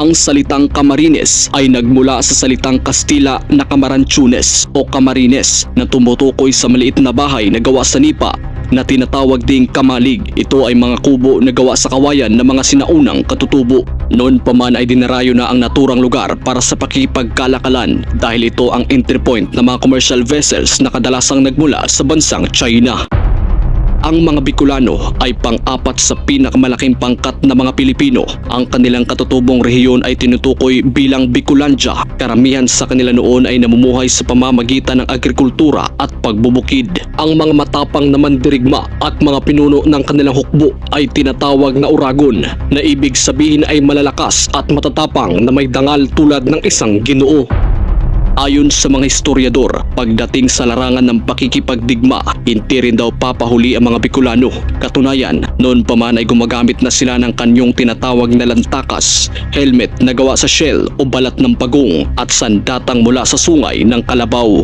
Ang salitang Camarines ay nagmula sa salitang Kastila na Camaranchunes o Camarines na tumutukoy sa maliit na bahay na gawa sa nipa na tinatawag ding kamalig. Ito ay mga kubo na gawa sa kawayan ng mga sinaunang katutubo. Noon pa man ay dinarayo na ang naturang lugar para sa pakipagkalakalan dahil ito ang entry point ng mga commercial vessels na kadalasang nagmula sa bansang China. Ang mga Bicolano ay pang-apat sa pinakamalaking pangkat na mga Pilipino. Ang kanilang katutubong rehiyon ay tinutukoy bilang Bicolandia. Karamihan sa kanila noon ay namumuhay sa pamamagitan ng agrikultura at pagbubukid. Ang mga matapang na mandirigma at mga pinuno ng kanilang hukbo ay tinatawag na uragon na ibig sabihin ay malalakas at matatapang na may dangal tulad ng isang ginoo. Ayon sa mga historiador, pagdating sa larangan ng pakikipagdigma, hindi rin daw papahuli ang mga Bicolano. Katunayan, noon pa man ay gumagamit na sila ng kanyong tinatawag na lantakas, helmet na gawa sa shell o balat ng pagong at sandatang mula sa sungay ng kalabaw.